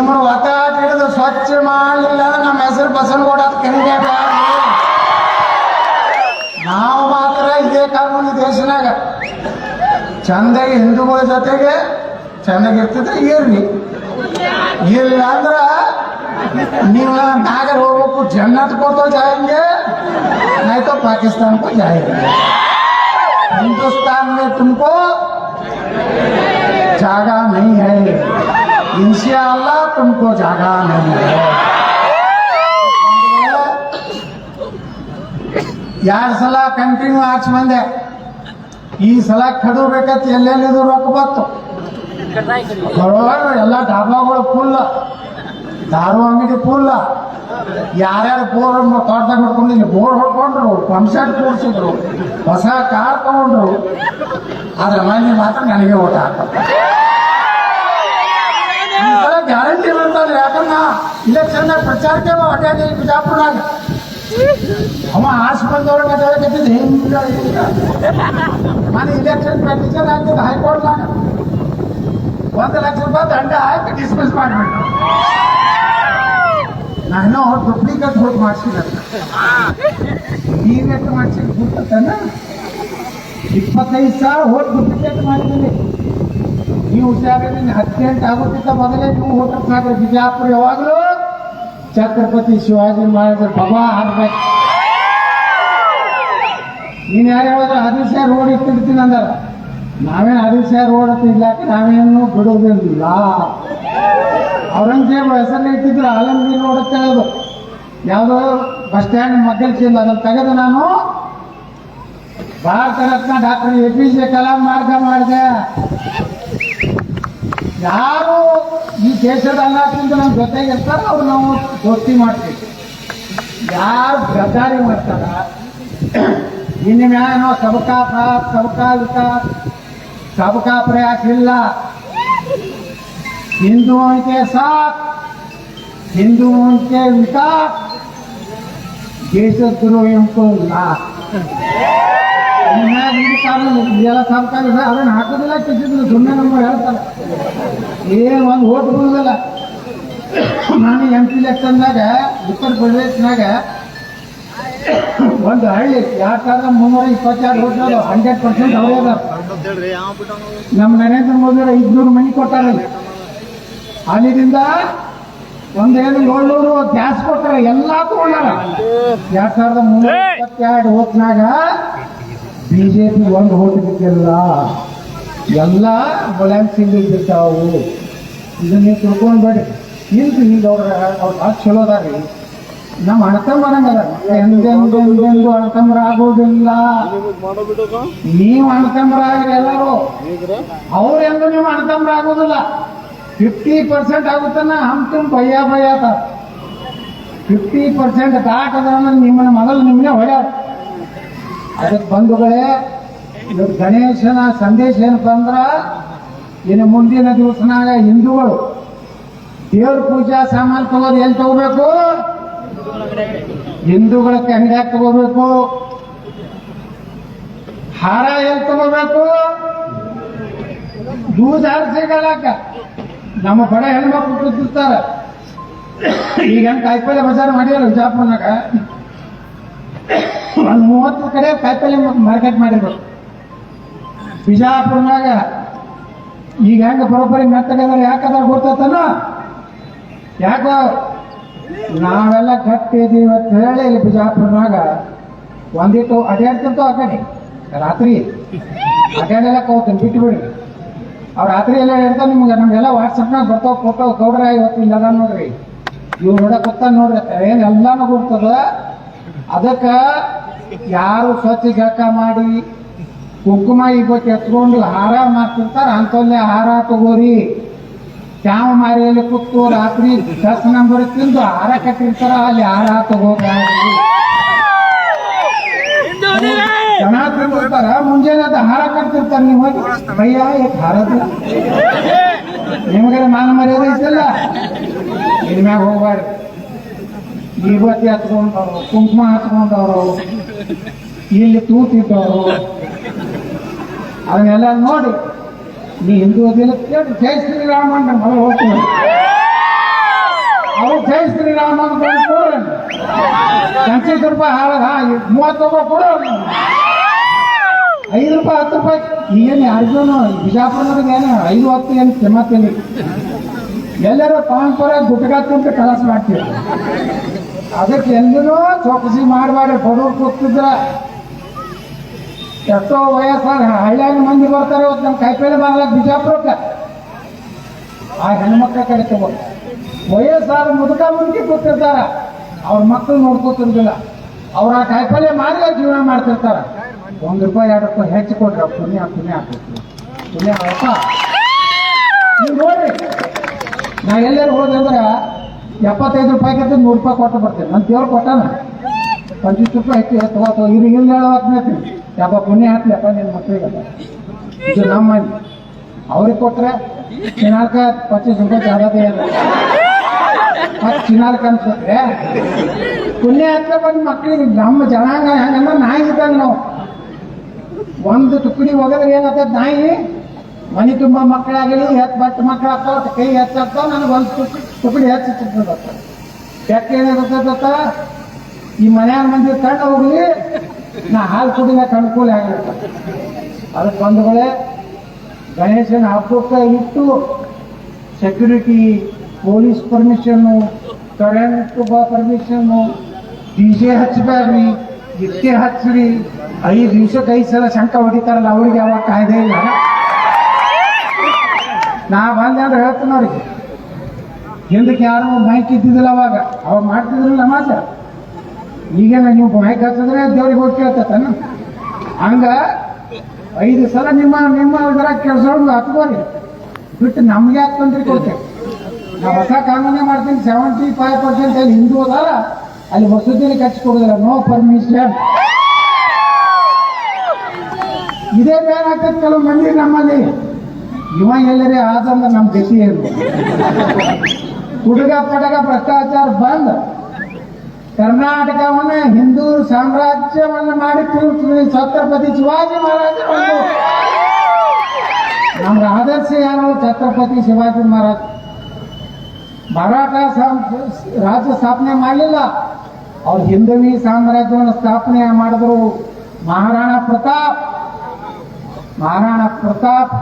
ನಿಮ್ಮನ್ನು ಒತ್ತಾಟ ಹಿಡಿದು ಸ್ವಚ್ಛ ಮಾಡಲಿಲ್ಲ. ನಮ್ಮ ಹೆಸರು ಬಸನಗೌಡ ಕರಿಬೇಕು ನಾವು ಮಾತ್ರ ಇದೇ ಕಾನೂನು ದೇಶನಾಗ. ಚಂದಾಗಿ ಹಿಂದೂಗಳ ಜೊತೆಗೆ ಚೆನ್ನಾಗಿರ್ತಿದ್ರೆ ಇರ್ಲಿ. ಇಲ್ಲ ಅಂದ್ರ ನೀವು ನಾಗರ ಹೋಗ್ಬೇಕು ಜನ್ನತ್ ಕೊಡ್ತೋ ಜಾಯಂಗೆ ನೈತೋ ಪಾಕಿಸ್ತಾನ ಕೋ ಜಾಯಂಗೆ ಹಿಂದೂಸ್ತಾನ್ ಇನ್ಶಾಲ್ಲ ತುಮಕೋ ಜಾಗ ನನಗೆ ಎರಡು ಸಲ ಕಂಟಿನ್ಯೂ ಆಚ್ ಬಂದೆ ಈ ಸಲ ಕಡಬೇಕತ್ ಎಲ್ಲೆಲ್ಲಿದು ರೊಕ್ಕ ಬತ್ತು ಎಲ್ಲ ಡಾಬಾಗಳು ಫುಲ್ಲ ದಾರು ಅಂಗಡಿ ಫುಲ್ಲ ಯಾರ್ಯಾರು ಬೋರ್ ತೋಟದಾಗ ಹೊಡ್ಕೊಂಡಿಲ್ಲ ಬೋರ್ ಹೊಡ್ಕೊಂಡ್ರು, ಪಂಪ್ಸೆಟ್ ಕೂಡಿಸಿದ್ರು, ಹೊಸ ಕಾರ್ ತಗೊಂಡ್ರು. ಆದ್ರೆ ಮಂದಿ ಮಾತ್ರ ನನಗೆ ಊಟ ಹಾಕ್ತಾರೆ ಈ ಸಲ ಗ್ಯಾರಂಟಿ ಇರ್ತದೆ ಯಾಕಂದ್ರ ಇಲೆಕ್ಷನ್ದಾಗ ಪ್ರಚಾರಕ್ಕೆ ಅಡ್ಯಾಡಿ ಬಿಜಾಪುರನಾಗ ಅವ ಆಸ್ ಬಂದವ್ರ ಮಾತಾಡಕತ್ತಿದ್ದು ಹಿಂಗ ಮನೆ ಇಲೆಕ್ಷನ್ ಪೆಟಿಷನ್ ಹಾಕಿದ್ದು ಹೈಕೋರ್ಟ್ನಾಗ ಒಂದು ಲಕ್ಷ ರೂಪಾಯಿ ದಂಡ ಹಾಕಿ ಡಿಸ್ಮಿಸ್ ಮಾಡಿಬಿಟ್ಟು ನಾನು ಡೂಪ್ಲಿಕೇಟ್ ವೋಟ್ ಮಾಡಿಸಿದ ನೀವೇಟ್ ಮಾಡಿಸಿ ಗೊತ್ತಾನ ಇಪ್ಪತ್ತೈದು ಸಾವಿರ ವೋಟ್ ಡೂಪ್ಲಿಕೇಟ್ ಮಾಡಿದ್ದೀನಿ ನೀವು ಹುಷಾರಿದ್ದೀನಿ ಹದಿನೆಂಟು ಆಗೋಕ್ಕಿಂತ ಮೊದಲೇ ನೀವು ಸಾಕ್ರಿ ಬಿಜಾಪುರ ಯಾವಾಗಲೂ ಛತ್ರಪತಿ ಶಿವಾಜಿ ಮಹಾರಾಜರ ಭಗವಾ ಹಾಕ್ಬೇಕು ನೀನು ಯಾರು ಹೇಳಿದ್ರೆ ಹದಿನೈದು ರೋಡ್ ಇಟ್ಟಿರ್ತೀನಿ ಅಂದಾರ. ನಾವೇನು ಹದಿನೈದು ರೋಡ್ ಅಂತ ನಾವೇನು ಬಿಡೋದಿಲ್ಲ ಔರಂಗಜೇಬ್ ಹೆಸರಲ್ಲಿ ಇಟ್ಟಿದ್ರು ಆಲಂಗೀರ್ ರೋಡ್ ಅಂತ ಯಾವುದೋ ಬಸ್ ಸ್ಟ್ಯಾಂಡ್ ಮಗ್ಗಲ್ ಚೀಲ ಅದನ್ನು ತೆಗೆದು ನಾನು Bharat Ratna doctor A P J Kalam ಮಾರ್ಗ ಮಾಡಿದೆ. ಯಾರು ಈ ದೇಶದ ಅನ್ನಕ್ಕಿಂತ ನಮ್ಮ ಜೊತೆಗೆ ಇರ್ತಾರ ಅವ್ರು ನಾವು ದೋಸ್ತಿ ಮಾಡ್ತೀವಿ ಯಾರು ಗದ್ದಾರಿ ಮಾಡ್ತಾರ ಇನ್ನು ಮ್ಯಾಲ ನಾವು ಸಬಕಾ ಪ್ರಾಪ್ ಸಬಕಾ ವಿಕಾಸ್ ಸಬಕಾ ಪ್ರಯಾಸ ಇಲ್ಲ हिंदुओं के साथ हिंदुओं के विकास देशद्रोहियों को लाभ ಅದನ್ನ ಹಾಕೋದಿಲ್ಲ ಸುಮ್ಮನೆ ಹೇಳ್ತಾರೆ ಏನು ಒಂದು ಓಟ್ ಬರೋದಿಲ್ಲ ನಾನು ಎಂ ಪಿ ಎಲೆಕ್ಷನ್ದಾಗ ಉತ್ತರ ಪ್ರದೇಶನಾಗ ಒಂದು ಹಳ್ಳಿ ಯಾಕಂದ್ರೆ ಸಾವಿರದ ಮುನ್ನೂರ ಇಪ್ಪತ್ತೆರಡು ಓಟ್ ಹಂಡ್ರೆಡ್ ಪರ್ಸೆಂಟ್ ಅವರೇ ನಮ್ಮ ನರೇಂದ್ರ ಮೋದಿ ಅವರು ಮನೆ ಮನಿ ಕೊಟ್ಟಾರಲ್ಲಿ ಅಲ್ಲಿಂದ ಒಂದೇನು ಏಳ್ನೂರು ಗ್ಯಾಸ್ ಕೊಟ್ಟಾರ ಎಲ್ಲಾ ತಗೊಂಡಾರ ಎರಡ್ ಸಾವಿರದ ಮುನ್ನೂರ ಇಪ್ಪತ್ತೆರಡು ಓಟ್ನಾಗ ಬಿಜೆಪಿ ಒಂದು ಓಟ್ ಎಲ್ಲ ಮುಲಾಯಂ ಸಿಂಗ್ ಬಿದ್ದಾವು ಇದನ್ನ ನೀವು ತಿಳ್ಕೊಂಡ್ಬೇಡಿ ಇಲ್ರಿ ಈಗ ಅವ್ರ ಅವ್ರ ಭಾಳ ಚಲೋ ಅದಾರಿ ನಮ್ಮ ಅಣ್ತಂಬರಂಗದ ಎಂದೆಂದೆಂದೆಂದು ಅಣ್ತಂಬರ ಆಗೋದಿಲ್ಲ ನೀವು ಅಣ್ತಂಬರಾಗ್ರಿ ಎಲ್ಲರೂ. ಅವ್ರೆಂದು ನೀವು ಅಣ್ತಂಬರ ಆಗೋದಿಲ್ಲ ಫಿಫ್ಟಿ ಪರ್ಸೆಂಟ್ ಆಗುತ್ತಾನ ಹಮ್ ಭಯ್ಯಾ ಭಯ ಭಯ ಫಿಫ್ಟಿ ಪರ್ಸೆಂಟ್ ದಾಟದ ನಿಮ್ಮನ್ನ ಮೊದಲು ನಿಮ್ಮನ್ನೇ ಹೊಡ್ಯಾರ. ಅದಕ್ಕೆ ಬಂಧುಗಳೇ ಇವತ್ತು ಗಣೇಶನ ಸಂದೇಶ ಏನಪ್ಪ ಅಂದ್ರೆ, ಇನ್ನು ಮುಂದಿನ ದಿವಸನಾಗ ಹಿಂದೂಗಳು ದೇವ್ರ ಪೂಜಾ ಸಾಮಾನು ತಗೋದು ಎಲ್ಲಿ ತಗೋಬೇಕು? ಹಿಂದೂಗಳ ಅಂಗಡಿಯಾಗ ತಗೋಬೇಕು. ಹಾರ ಎಲ್ಲಿ ತಗೋಬೇಕು? ದೂಧ ಹಾರ ಸಿಗಲ್ಲಕ್ಕ ನಮ್ಮ ಬಡ ಹೆಣ್ಮಕ್ಳು ಕೂತಿರ್ತಾರ. ಈಗ ಕಾಯಿಪಲ್ಲೆ ಬಜಾರ್ ಮಾಡಿಯಲ್ಲ ವಿಜಾಪುರನಾಗ? ಒಂದು ಮೂವತ್ತು ಕಡೆ ಕಾಯಿಪಲ್ಲೆ ಮಾರ್ಕೆಟ್ ಮಾಡಿದ್ರು. ಬಿಜಾಪುರನಾಗ. ಈಗ ಹೆಂಗ ಬರೋಬ್ಬರಿ ಮೆತ್ತಗದ ಯಾಕಂದ್ರೆ ಗೊತ್ತಾತನ ಯಾಕೋ ನಾವೆಲ್ಲ ಗಟ್ಟಿ ಇದೀವಿ ಅಂತ ಹೇಳಿ ಇಲ್ಲಿ ಬಿಜಾಪುರನಾಗ. ಒಂದಿಟ್ಟು ಅಡ್ಯಾಡ್ತಿರ್ತಾವ ಆ ಕಡೆ ರಾತ್ರಿ. ಅಡ್ಯಾಡೆಲ್ಲ ಕೋತೀನಿ ಬಿಟ್ಟು ಬಿಡಿ ಅವ್ರು ರಾತ್ರಿ ಎಲ್ಲ ಹೇಳ್ತಾ ನಿಮ್ಗೆ, ನಮಗೆಲ್ಲ ವಾಟ್ಸಪ್ನಾಗ ಬರ್ತಾವ ಫೋಟೋ ಗೌಡ್ರ ಇವತ್ತು ಇಲ್ಲ ಅದ ನೋಡ್ರಿ. ಇವ್ ನೋಡಕ್ ಗೊತ್ತ ನೋಡ್ರಿ ಏನ್ ಎಲ್ಲಾನು ಗೊತ್ತದ ಅದಕ್ಕ ಯಾರು ಸ್ವಚ್ಛ ಜಳಕ ಮಾಡಿ ಕುಂಕುಮ ಇವತ್ತು ಎತ್ಕೊಂಡು ಹಾರ ಮಾಡ್ತಿರ್ತಾರ ಅಂತಲ್ಲೇ ಹಾರ ತಗೋರಿ. ಚಾವ ಮಾರಿಯಲ್ಲಿ ಕೂತು ರಾತ್ರಿ ದಸ್ ನಂಬರ್ ತಿಂದು ಹಾರ ಕಟ್ಟಿರ್ತಾರ, ಅಲ್ಲಿ ಹಾರ ತಗೋಬ್ಯಾಡ್ರಿ ಜನ ಮುಂಜಾನೆ ಅದು ಹಾರ ಕಟ್ತಿರ್ತಾರ ನೀವು ಹೋಗಿ. ಭಯ್ಯ ಏಕ್ ನಿಮಗೆ ಮಾನ ಮರ್ಯಾದೆ ಐತಲ್ಲ? ಇನ್ಮ್ಯಾಗ ಹೋಗ್ಬಾರ್ದು. ವಿಭೂತಿ ಹಚ್ಕೊಂಡವ್ರು ಕುಂಕುಮ ಹಚ್ಕೊಂಡವ್ರು ಇಲ್ಲಿ ತೂತಿದ್ದವರು. ಅದನ್ನೆಲ್ಲ ನೋಡಿ, ನೀ ಹಿಂದೂ ದಿನ ಕೇಳಿ, ಜೈ ಶ್ರೀರಾಮ ಮಳೆ ಹೋಗ್ತಾರೆ ಅವ್ರು ಜೈ ಶ್ರೀರಾಮ ಅಂತ ರೂಪಾಯಿ ಹಾಳ ಮೂವತ್ತು ರೂಪಾಯಿ ಕೊಡು. ಐದು ರೂಪಾಯಿ, ಹತ್ತು ರೂಪಾಯಿ ಏನು ಯಾರಿಗೂ ಬಿಜಾಪುರದಾಗ ಏನು ಐದು, ಹತ್ತು ಏನು ಕಿಮ್ಮತ್ತಿಲ್ಲ ಎಲ್ಲರೂ ಪಾಂಪರ ಗುಟ್ಕ ಅಂತ ಕಲಸ ಮಾಡ್ತೀವಿ. ಅದಕ್ಕೆ ಎಲ್ಲರೂ ಚೌಕಸಿ ಮಾಡಬಾರ್ದು, ಬಡವ್ರು ಕೂತಿದ್ರ. ಎಷ್ಟೋ ವಯಸ್ಸಾದ ಹಳ್ಳಿಯಾಗ ಮಂದಿ ಬರ್ತಾರೆ ಇವತ್ತು ನಮ್ಮ ಕೈಪೇಲೆ ಮಾಡಲಕ್ಕೆ ಬಿಜಾಪುರಕ್ಕೆ. ಆ ಹೆಣ್ಮಕ್ಳ ಕಡೆ ತಗೋ ವಯಸ್ಸಾದ ಮುದುಕ ಮುದುಕಿ ಕೂತಿರ್ತಾರ. ಅವ್ರ ಮಕ್ಕಳು ನೋಡ್ಕೋತಿರ್ಲಿಲ್ಲ ಅವ್ರ ಆ ಕಾಯಿಪಲ್ಲೆ ಮಾರಿ ಜೀವನ ಮಾಡ್ತಿರ್ತಾರ. ಒಂದು ರೂಪಾಯಿ, ಎರಡು ರೂಪಾಯಿ ಹೆಚ್ಚು ಕೊಟ್ರೆ ಪುಣ್ಯ ಪುಣ್ಯ ಹಾಕಿರ್ತೀವಿ ಪುಣ್ಯ ಅಪ್ಪ ನೀವು ನೋಡ್ರಿ. ನಾ ಎಲ್ಲರೂ ಹೋದಂದ್ರೆ ಎಪ್ಪತ್ತೈದು ರೂಪಾಯಿ ಕತ್ತ ನೂರು ರೂಪಾಯಿ ಕೊಟ್ಟು ಬರ್ತೇನೆ. ನನ್ನ ದೇವ್ರು ಕೊಟ್ಟಾನ. ಪಂಚೀಸ್ ರೂಪಾಯಿ ಹೆಚ್ಚು ತಗೋತೋ ಇರಿ ಇಲ್ಲ ಹೇಳತ್ತೀನಿ ಯಪ್ಪ ಪುಣ್ಯ ಹಾಕ್ಲಪ್ಪ ನಿನ್ನ ಮಕ್ಕಳಿಗೆ ಇದು ನಮ್ಮ ಅವ್ರಿಗೆ ಕೊಟ್ರೆ ಚಿನಾಲ್ಕ ಪಚ್ಚೀಸ್ ರೂಪಾಯಿ ಜಾಗದೇ ಇಲ್ಲ. ಮತ್ತೆ ಅನ್ಸುತ್ತೆ. ಪುಣ್ಯ ಹತ್ರ ಬಂದು ಮಕ್ಕಳಿಗೆ ನಮ್ಮ ಜನಾಂಗ ಹೆಂಗಂದ್ರೆ ನಾಯಿ ಇದ್ದಂಗೆ ನಾವು. ಒಂದು ತುಕ್ಕಡಿ ಹೋಗಿದ್ರೆ ಏನಾಗ್ತದೆ ನಾಯಿ? ಮನೆ ತುಂಬ ಮಕ್ಕಳಾಗಲಿ ಹೆಚ್ಚು ಬಟ್ಟೆ ಮಕ್ಕಳು ಆಗ್ತಾವ ಕೈ ಹೆಚ್ಚಾಗ್ತಾವ ನನಗೆ ಒಂದು ತುಕಡಿ ತುಕಡಿ ಹೆಚ್ಚು ಸಿಗ್ತದೆ ಯಾಕೆ ಏನಾಗತ್ತ ಗೊತ್ತಾ ಈ ಮನೆಯಾಗ ಮಂದಿ ಕಂಡು ಹೋಗ್ಲಿ. ನಾ ಹಾಲು ಕುಡಿನ ಕಣ್ಕೂಲಿ ಆಗಿರುತ್ತೆ. ಅದಕ್ಕೆ ಬಂಧುಗಳೇ, ಗಣೇಶನ ಹಬ್ಬಕ್ಕೆ ಇಟ್ಟು security police permission current permission D J ಹಚ್ಚಬೇಡ್ರಿ ಇಕ್ಕೆ ಹಚ್ಚ್ರಿ ಐದು ದಿವ್ಸಕ್ಕೆ ಐದು ಸಲ ಶಂಕ ಹೊಡಿತಾರಲ್ಲ, ಅವ್ರಿಗೆ ಯಾವಾಗ ಕಾಯ್ದೆ ಇಲ್ಲ. ನಾ ಬಂದೆ ಅಂದ್ರೆ ಹೇಳ್ತೀನಿ ಅವ್ರಿಗೆ. ಹಿಂದಕ್ಕೆ ಯಾರೋ ಮೈಕ್ ಇದ್ದಿದ್ದಿಲ್ಲ ಅವಾಗ. ಅವಾಗ ಮಾಡ್ತಿದ್ರು ನಮಾಜ ಈಗೇನ ನೀವು ಮೈಕ್ ಹಚ್ಚಿದ್ರೆ ದೇವ್ರಿಗೆ ಹೋಗಿ ಕೇಳ್ತಾನ ಹಂಗ ಐದು ಸಲ ನಿಮ್ಮ ನಿಮ್ಮ ಜರ ಕೆಲಸ ಹತ್ಕೋರಿ ಬಿಟ್ಟು ನಮ್ಗೆ ಯಾಕೆ ತೊಂದ್ರೆ ಕೊಡ್ತೇವೆ ನಾವು ಹೊಸ ಕಾನೂನೇ ಮಾಡ್ತೀನಿ ಸೆವೆಂಟಿ ಫೈವ್ ಪರ್ಸೆಂಟ್ ಅಲ್ಲಿ ಹಿಂದೂ ಅದಾರ, ಅಲ್ಲಿ ಮಸೂದಿನ ಕಚ್ಚಿ ಕೊಡೋದಿಲ್ಲ. ನೋ ಪರ್ಮಿಷನ್ ಇದೇ ಬೇನಾಗ್ತದೆ ಕೆಲವು ಮಂದಿ ನಮ್ಮಲ್ಲಿ. ಇವ ಎಲ್ಲರೇ ಆದಂದ್ರೆ ನಮ್ಮ ಗತಿ ಏನು? ಹುಡುಗ ಪಡಗ ಭ್ರಷ್ಟಾಚಾರ ಬಂದ್. ಕರ್ನಾಟಕವನ್ನ ಹಿಂದೂ ಸಾಮ್ರಾಜ್ಯವನ್ನ ಮಾಡಿ ತೀರ್ಸ್ರಿ ಛತ್ರಪತಿ ಶಿವಾಜಿ ಮಹಾರಾಜ ನಮ್ಗೆ ಆದರ್ಶ ಯಾರು? ಛತ್ರಪತಿ ಶಿವಾಜಿ ಮಹಾರಾಜ್. ಮರಾಠ ರಾಜ್ಯ ಸ್ಥಾಪನೆ ಮಾಡಲಿಲ್ಲ. ಅವ್ರು ಹಿಂದವಿ ಸಾಮ್ರಾಜ್ಯವನ್ನು ಸ್ಥಾಪನೆ ಮಾಡಿದ್ರು. ಮಹಾರಾಣಾ ಪ್ರತಾಪ್. ಮಹಾರಾಣಾ ಪ್ರತಾಪ್,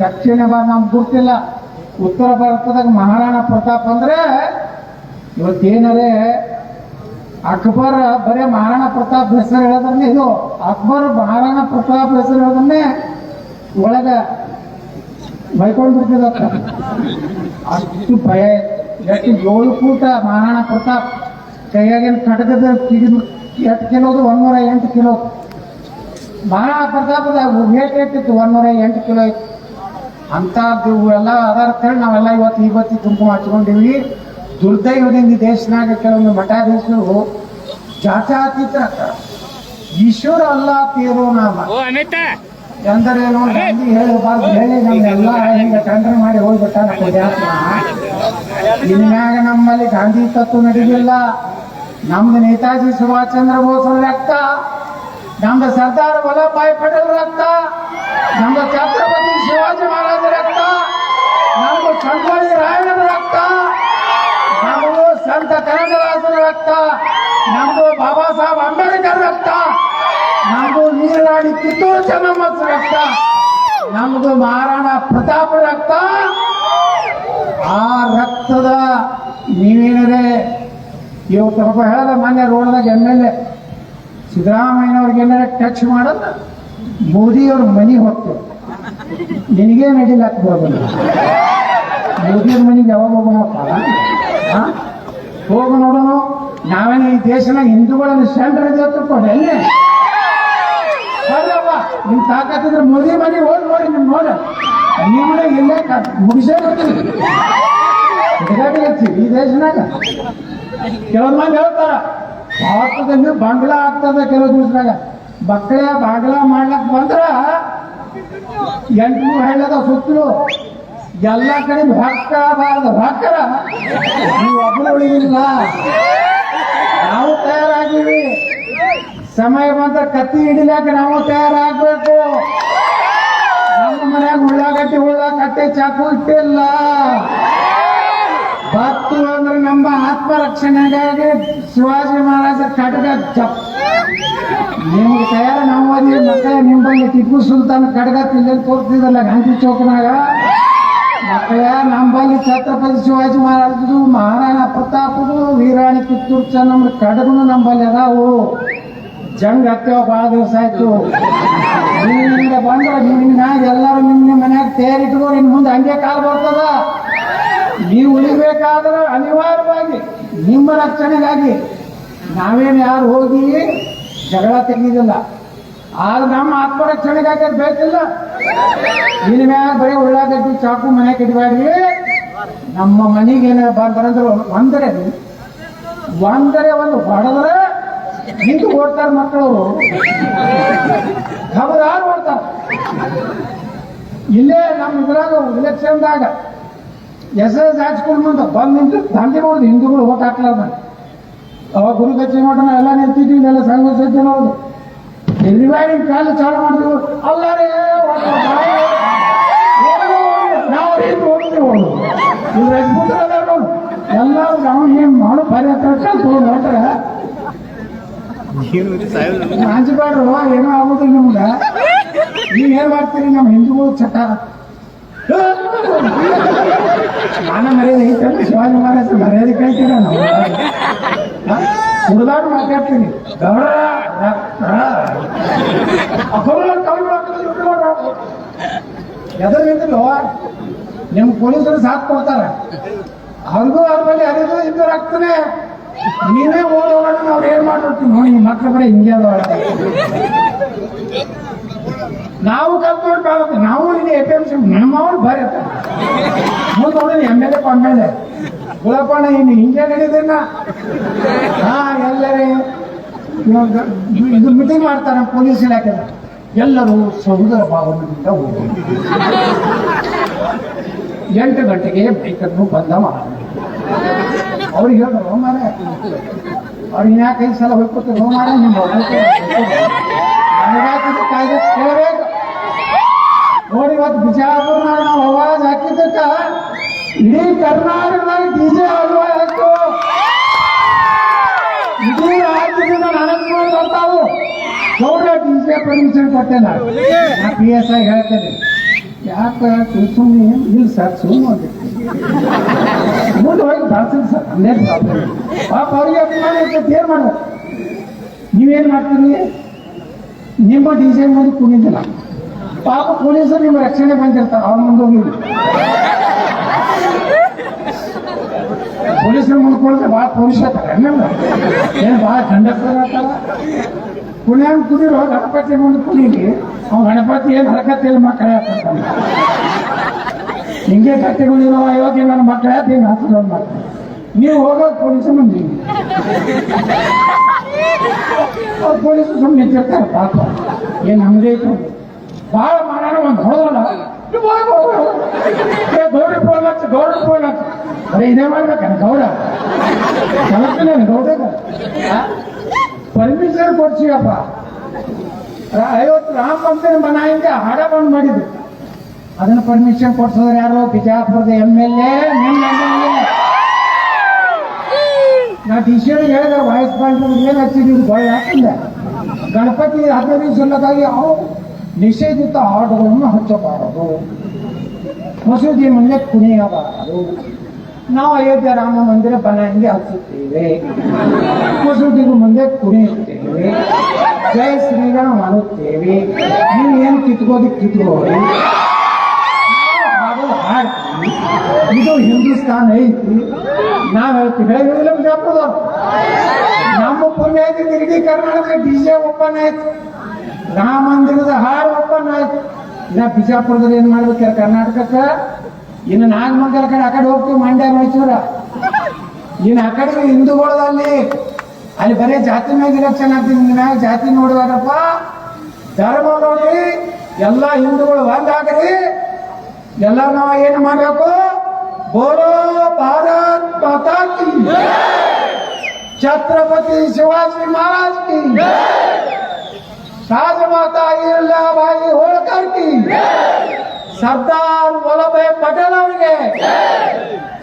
ದಕ್ಷಿಣ ಭಾಗ ನಮ್ಗೆ ಗೊತ್ತಿಲ್ಲ ಉತ್ತರ ಭಾರತದಾಗ ಮಹಾರಾಣಾ ಪ್ರತಾಪ್ ಅಂದ್ರೆ ಇವತ್ತೇನರೇ ಅಕ್ಬರ್, ಬರೇ ಮಹಾರಾಣಾ ಪ್ರತಾಪ್ ಹೆಸರು ಹೇಳೋದನ್ನೇ ಇದು. ಅಕ್ಬರ್, ಮಹಾರಾಣಾ ಪ್ರತಾಪ್ ಹೆಸರು ಹೇಳೋದನ್ನೇ ಒಳಗ ಬೈಕೊಂಡು ಬಿಡ್ತಿದತ್ತ ಅಷ್ಟು ಭಯ, ಎಷ್ಟು ಏಳು ಕೂಟ ಮಹಾರಾಣಾ ಪ್ರತಾಪ್ ಕೈಯಾಗಿನ ಕಟಕದ ಎಷ್ಟು ಕಿಲೋದು? ಒಂದೂರ ಎಂಟು ಕಿಲೋ. ಮಹಾರಾಣಾ ಪ್ರತಾಪದ ವೇಟ್ ಎಷ್ಟಿತ್ತು? ಒಂದೂರ ಎಂಟು ಕಿಲೋ ಇತ್ತು. ಅಂಥದ್ದು ಎಲ್ಲ ಅದಾರ ಅಂತೇಳಿ ನಾವೆಲ್ಲ ಇವತ್ತು ಇವತ್ತಿ ತುಂಪು ಹಚ್ಕೊಂಡಿವಿ. ದುರ್ದೈವದಿಂದ ದೇಶನಾಗ ಕೆಲವೊಂದು ಮಠಾಧೀಶರು ಜಾತ್ಯಾತೀತ. ಈಶ್ವರ ಅಲ್ಲ ತೀರೋ ನಾಮ. ಎಂದರೇನು ಗಾಂಧಿ ಹೇಳಬಾರ್ದು ಹೇಳಿ ನಮ್ಗೆಲ್ಲ ಹಿಂಗೆ ಟೆಂಡರ್ ಮಾಡಿ ಹೋಗ್ಬಿಟ್ಟ ಇನ್ಮ್ಯಾಗ ನಮ್ಮಲ್ಲಿ ಗಾಂಧಿ ತತ್ವ ನಡೆದಿಲ್ಲ. ನಮ್ದು ನೇತಾಜಿ ಸುಭಾಷ್ ಚಂದ್ರ ಬೋಸ್ ರಕ್ತ. ನಮ್ದು ಸರ್ದಾರ್ ವಲ್ಲಭಾಯ್ ಪಟೇಲ್ ರಕ್ತ. ನಮ್ದು ಛತ್ರಪತಿ ಶಿವಾಜಿ ಮಹಾರಾಜ ರಕ್ತ, ನಮ್ಮ ಸಂಗೊಳ್ಳಿ ರಾಯಣ್ಣನ ರಕ್ತ ನಾವು ಸಂತ ಕನಕದಾಸರ ರಕ್ತ, ನಮ್ಮದು ಬಾಬಾ ಸಾಹೇಬ್ ಅಂಬೇಡ್ಕರ್ ರಕ್ತ ನಮಗೂ ನೀರಾಡಿ ಕಿತ್ತೂರು ಚೆನ್ನಮ್ಮ ರಕ್ತ ನಮ್ದು ಮಹಾರಾಣ ಪ್ರತಾಪ ರಕ್ತ. ಆ ರಕ್ತದ ನೀವೇನರೇ ಇವತ್ತು ಸ್ವಲ್ಪ ಹೇಳದ ಮೊನ್ನೆ ರೋಡ್ದಾಗ ಎಂ ಎಲ್ ಎ ಸಿದ್ದರಾಮಯ್ಯನವ್ರಿಗೆ ಏನಾರ ಟಚ್ ಮಾಡೋದು ಮೋದಿಯವ್ರ ಮನೆ ಹೋಗ್ತೇವೆ ನಿನಗೇ ನಡಿಲಾಕ್ ಬರೋದಿಲ್ಲ ಮೋದಿಯವ್ರ ಮನೆಗೆ ಯಾವಾಗ ಹೋಗೋಣ? ಹಾ ಹೋಗ ನೋಡೋಣ. ನಾವೇನು ಈ ದೇಶನಾಗ ಹಿಂದೂಗಳನ್ನು ಸೆಂಟ್ರ್ ಇದೆ ತಿಳ್ಕೊಂಡು ಎಲ್ಲಿ? ಅಲ್ಲವ್ವ, ನಿಮ್ ತಾಕತ್ತಿದ್ರೆ ಮೋದಿ ಮನೆ ಹೋಗಿ ನೋಡಿ ನಿಮ್ ನೋಡ. ನಿಮ್ಮನೆ ಇಲ್ಲೇ ಮುಗಿಸೇ ಹುಡುಗಾಟ ಈ ದೇಶನಾಗ. ಕೆಲವೊಂದು ಮಂದಿ ಹೇಳ್ತಾರ ಭಾರತದಲ್ಲಿ ಬಂಗ್ಲಾ ಆಗ್ತದೆ ಕೆಲವು ದಿವಸದಾಗ. ಮಕ್ಕಳ ಬಾಗ್ಲ ಮಾಡ್ಲಕ್ ಬಂದ್ರ ಎಂಟು ಹಳ್ಳದ ಸುತ್ತಲೂ ಎಲ್ಲ ಕಡೆ ಹೊಕ್ಕಬಾರ್ದು ಹೊಕ್ಕರ ನೀವು ಒಬ್ಬರು ಉಳಿದಿಲ್ಲ. ನಾವು ತಯಾರಾಗಿವಿ. ಸಮಯ ಬಂದ ಕತ್ತಿ ಹಿಡಿಲಾಕ ನಾವು ತಯಾರಾಗಬೇಕು. ನಮ್ಮ ಮನ್ಯಾಗ ಉಳ್ಳಾಗಟ್ಟಿ ಉಳ್ಳ ಕಟ್ಟೆ ಚಾಕು ಇಟ್ಟಿಲ್ಲ. ಬತ್ತು ಅಂದ್ರೆ ನಮ್ಮ ಆತ್ಮರಕ್ಷಣೆಗಾಗಿ ಶಿವಾಜಿ ಮಹಾರಾಜ ಜಪ್. ನಿಮ್ಗೆ ತಯಾರ ನಾವು ಓದಿ ಮತ್ತೆ ನಿಮ್ಮಲ್ಲಿ ಟಿಪ್ಪು ಸುಲ್ತಾನ್ ಖಡ್ಗ ತಿಲ್ಲಿ ತೋರ್ತಿದಲ್ಲ ಗಾಂಧಿ ಚೌಕ್ನಾಗ? ಮತ್ತೆ ನಂಬಲ್ಲಿ ಛತ್ರಪತಿ ಶಿವಾಜಿ ಮಹಾರಾಜದು ಮಹಾರಾಣ ಪ್ರತಾಪದು, ವೀರಾಣಿ ಕಿತ್ತೂರು ಚೆನ್ನಮ್ಮ ಖಡ್ಗನು ನಂಬಲ್ಲಿ ಅದಾವು. ಜಂಗ್ ಹತ್ತೇವ ಭಾಳ ದಿವಸ ಆಯ್ತು. ನಿನ್ನಿಂದ ಬಂದ್ರೆ ನಿಮ್ಮ ಎಲ್ಲರೂ ನಿಮ್ಮ ನಿಮ್ಮ ಮನ್ಯಾಗ ತೇರಿಟ್ಕೋ ಇನ್ ಮುಂದೆ ಹಂಗೆ ಕಾಲ ಬರ್ತದ? ನೀವು ಉಳಿಬೇಕಾದ್ರೆ ಅನಿವಾರ್ಯವಾಗಿ ನಿಮ್ಮ ರಕ್ಷಣೆಗಾಗಿ ನಾವೇನು ಯಾರು ಹೋಗಿ ಜಗಳ ತೆಗೆದಿಲ್ಲ. ಆದ್ರೆ ನಮ್ಮ ಆತ್ಮರಕ್ಷಣೆಗಾಗಿ ಬೇಕಿಲ್ಲ. ಇನ್ನು ಮ್ಯಾಲ ಬರೀ ಉಳ್ಳಾಗಡ್ಡಿ, ಚಾಕು, ಮನೆ ಕಡಿಬೇಡ್ರಿ ನಮ್ಮ ಮನೆಗೆ ಏನ ಬಂದ್ರೆ ಒಂದರೆ ಒಂದರೆ ಒಂದು ಹೊಡೆದ್ರೆ ಹಿಂದೆ ಓಡ್ತಾರೆ ಮಕ್ಕಳು ಖಬರಾರು ಓಡ್ತಾರ. ಇಲ್ಲೇ ನಮ್ಮ ಇದ್ರಾಗ ಇಲೆಕ್ಷನ್ದಾಗ ಎಸ್ ಎಸ್ ಹೈಸ್ಕೂಲ್ ಮುಂದೆ ಬಂದ್ ನಿಂತು ದಂಧೆ ನೋಡಿದ್ರು ಹಿಂದೂಗಳು ಓಟ್ ಹಾಕ್ಲಾರ್ದ ಅವಾಗ ಗುರು ನೋಡೋಣ ಎಲ್ಲ ನಿಂತಿದ್ವಿ, ಎಲ್ಲ ಸಂಘ ಸಜ್ಜೆ ನೋಡುದು ರಿವೈಡಿಂಗ್ ಕಾಲು ಚಾಲು ಮಾಡಿದ್ರು ಅಲ್ಲಾರೇ ನಾವು ಏನು ಓಡಿದ್ವಿ ಓಡು ಇವ್ರು ರಜಪೂತ್ರ ಅದಾರ ನೋಡು. ಎಲ್ಲರೂ ನಾವು ಏನ್ ಮಾಡೋ, ಬರೀ ಹತ್ರ ನೋಡ್ರೆ ಅಂಜಬೇಡ್ರು ಏನೋ ಆಗುದಿಲ್ಲ ನಿಮ್ಗೆ. ನೀವ್ ಏನ್ ಮಾಡ್ತೀರಿ ನಮ್ಮ ಹಿಂದೂಗಳು ಚಟ. ಮಾನ ಮರ್ಯಾದೆ ಐತಲ್ಲ ಶಿವಾಜಿ ಮಹಾರಾಜ ಮರ್ಯಾದೆ ಕಳ್ತೀರ ನಾವು ಸುಡ್ದಾಡು ಮಾತಾಡ್ತೀನಿ. ಗೌಡ ಎದರಿಂದಲೂ ನಿಮ್ ಪೊಲೀಸರು ಸಾಥ್ ಕೊಡ್ತಾರ. ಅವ್ರಿಗೂ ಅವ್ರ ಮೇಲೆ ಅರಿದು ಇದ್ದು ಆಗ್ತಾನೆ ನೀವೇ ಓದೋಣ ನಾವು ಏನ್ ಮಾಡ್ಬಿಡ್ತೀವಿ? ನೋಡಿ ನಿಮ್ಮ ಮಕ್ಳು ಬರೀ ಹಿಂಗೆ ಅದ ನಾವು ಕಲ್ತ್ಕೊಳ್ಬೇಕಾಗುತ್ತೆ ನಾವು ಇಲ್ಲಿ ಎ ಪಿ ಎಂ ಸಿ ನಮ್ಮವ್ರು ಬರೀ ಮುಂದೆ M L A A. Gulapanna ಇನ್ನು ಹಿಂಗೆ ನಡೀದಿನ್ನ ಹಾ, ಎಲ್ಲರೇ ಇದು ಮೀಟಿಂಗ್ ಮಾಡ್ತಾರೆ ಪೊಲೀಸ್ ಇಲಾಖೆ. ಎಲ್ಲರೂ ಸಹೋದರ ಭಾವನೆಯಿಂದ ಹೋಗಿ. ಎಂಟು ಗಂಟೆಗೆ ಬೈಕನ್ನು ಬಂದ ಮಾಡ ಅವ್ರಿಗೆ ಹೇಳಿದ್ರು ಮಾರ ಅವ್ರಿಗೆ ಯಾಕೆ ಐದು ಸಲ ಹೋಗ್ಕೊತಾರೆ ಮಾರ ನಿಮ್ಮ ಕಾಯ್ದೆ ಕೇಳಬೇಕು. ನೋಡಿ, ಇವತ್ತು ಬಿಜಾಪುರ ನಾವು ಅವಾಜ್ ಹಾಕಿದ್ದಕ್ಕ. ಇಡೀ ಕರ್ನಾಟಕದಾಗ ಡಿಜೆ ಅವಾಜ್ ಹಾಕು ಇಡೀ ರಾಜ್ಯದಿಂದ ನನಗೆ ಬರ್ತಾವು. ಗೌಡ ಡಿಜೆ ಪರ್ಮಿಷನ್ ಕೊಟ್ಟೆ ನಾನು. ಪಿ ಎಸ್ ಐ ಹೇಳ್ತೇನೆ. ಯಾಕೆ ಸುಮ್ಮನೆ ಇಲ್ಲ ಸರ್ ಸುಮ್ಮನೆ ಮುಂದೆ ಹೋಗಿ ಬರ್ತೀನಿ ಸರ್ ಅಲ್ಲೇ ಪ್ರಾಬ್ಲಮ್ ಪಾಪ ಅವ್ರಿಗೆ ಅಭಿಮಾನ ಇರ್ತೈತೆ ಏನು ಮಾಡ್ಬೇಕು ನೀವೇನು ಮಾಡ್ತೀರಿ? ನಿಮ್ಮ ಡಿಜೆ ಮುಂದೆ ಕುಣಿದಿಲ್ಲ ಪಾಪ ಪೊಲೀಸರು ನಿಮ್ಮ ರಕ್ಷಣೆ ಬಂದಿರ್ತಾರೆ, ಅವ್ರ ಮುಂದೆ ಹೋಗಿ. ಪೊಲೀಸರು ಮುಂದೆ ಕುಳಿದ್ರೆ ಭಾಳ ಪೊಲೀಸ್ ಏನು ಭಾಳ ಕಂಡಕ್ಟರ್ ಆಗ್ತಾರ ಪುಣ್ಯಾಗ ಕುದಿರೋ, ಗಣಪತಿ ಮುಂದೆ ಕುಣೀಲಿ. ಅವ್ನು ಗಣಪತಿ ಏನು ಹರಕತ್ತಿಲ್ಲ ಮಕ್ಕಳೇ ಹಾಕ್ತಾನೆ ಹಿಂಗೆ ಕಟ್ಟಿಗಳಿರೋ ಅಯೋಗ್ಯ ನನ್ನ ಮಕ್ಕಳೇ ಹಿಂಗೆ ಹಾಕಿರೋದು ಮಾಡ್ತಾರೆ ನೀವು ಹೋಗೋದು ಪೊಲೀಸ್ ಮಂದಿ. ಅವ್ರು ಪೊಲೀಸರು ಸುಮ್ಮನೆ ನಿಂತಿರ್ತಾರೆ ಪಾಪ. ಏನು ಇತ್ತು? ಭಾಳ ಮಾಡೋಣ ಒಂದು ಹೊಡೆದಲ್ಲ? ಗೌಡ ಫೋನ್ ಗೌಡ ಫೋನ್ ಹಚ್ಚ ಗೌಡ ಗೌಡಗ ಪರ್ಮಿಷನ್ ಕೊಡ್ಸಿಯಪ್ಪ ಐವತ್ತು ರಾಮ ಮಂದಿರ ಮನಾಯಿಂದ ಹಾಡ ಬಂದ್ ಮಾಡಿದ್ರು ಅದನ್ನ ಪರ್ಮಿಷನ್ ಕೊಡ್ಸಿದ್ರೆ ಯಾರು ಬಿಜಾಪುರದ ಎಂ ಎಲ್ ಎ ನಾ ಟಿ ಶರ್ಟ್ ಹೇಳಿದ್ರೆ ವಾಯ್ಸ್ ಏನು ಹಚ್ಚಿದ್ವಿ ಭಯ ಹಾಕಿಲ್ಲ ಗಣಪತಿ ಹದಿನೈದು ದಿವಸಲ್ಲದಾಗಿ ಅವು ನಿಷೇಧಿತ ಹಾಡುಗಳನ್ನು ಹಚ್ಚಬಾರದು. ಮಸೂದಿ ಮುಂದೆ ಕುಣಿಯಬಾರದು. ನಾವು ಅಯೋಧ್ಯೆ ರಾಮ ಮಂದಿರ ಬನಾಯಿಗೆ ಹಚ್ಚುತ್ತೇವೆ. ಮಸೂದಿಗೂ ಮುಂದೆ ಕುಣಿಯುತ್ತೇವೆ. ಜಯ ಶ್ರೀರಾಮ್ ಅನ್ನುತ್ತೇವೆ. ನೀವು ಏನು ಕಿತ್ಕೋದಕ್ಕೆ ಕಿತ್ಕೋರಿ. ಹಾಡು ಹಾಡ್ತೀವಿ. ಇದು ಹಿಂದೂಸ್ತಾನ ಐತಿ. ನಾವ್ ಹೇಳ್ತೀವಿ. ಬಿಜಾಪುರದವ್ರು ನಮ್ಮ ಪುಣ್ಯ ಐತಿ. ಇಡೀ ಕರ್ನಾಟಕ ಡಿಜೆ ಓಪನ್ ಆಯ್ತು. ರಾಮ ಮಂದಿರದ ಹಾಡು ಓಪನ್ ಆಯ್ತು. ಇನ್ನ ಬಿಜಾಪುರದಲ್ಲಿ ಏನ್ ಮಾಡ್ಬೇಕು ಕರ್ನಾಟಕಕ್ಕ? ಇನ್ನು ನಾಗಮಂಗಲ ಕಡೆ ಆ ಕಡೆ ಹೋಗ್ತೀವಿ, ಮಂಡ್ಯ, ಮೈಸೂರ. ಇನ್ನು ಆ ಕಡೆ ಹಿಂದೂಗಳದಲ್ಲಿ ಅಲ್ಲಿ ಬರೀ ಜಾತಿ ಮ್ಯಾಗ ಇಲೆಕ್ಷನ್ ಆಗ್ತದೆ. ಇನ್ನು ಮ್ಯಾಗ ಜಾತಿ ನೋಡುವಾರಪ್ಪ. ಧರ್ಮ ನೋಡಿ ಎಲ್ಲ ಹಿಂದೂಗಳು ಒಂದಾಗ್ರಿ ಎಲ್ಲ ನಾವು ಏನು ಮಾಡಬೇಕು? ಬೋಲೋ ಭಾರತ್ ಮಾತಾ ಛತ್ರಪತಿ ಶಿವಾಜಿ ಮಹಾರಾಜ್ ಕಿ ಸಾಧ ಮಾತಾ ಬಾಯಿ ಹೋಳ್ಕರ್ಕಿ ಸರ್ದಾರ್ ವಲ್ಲಭಾಯ್ ಪಟೇಲ್ ಅವರಿಗೆ.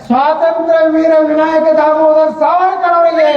ಸ್ವಾತಂತ್ರ್ಯ ವೀರ ವಿನಾಯಕ ದಾಮೋದರ್ ಸಾವರ್ಕರ್ ಅವರಿಗೆ.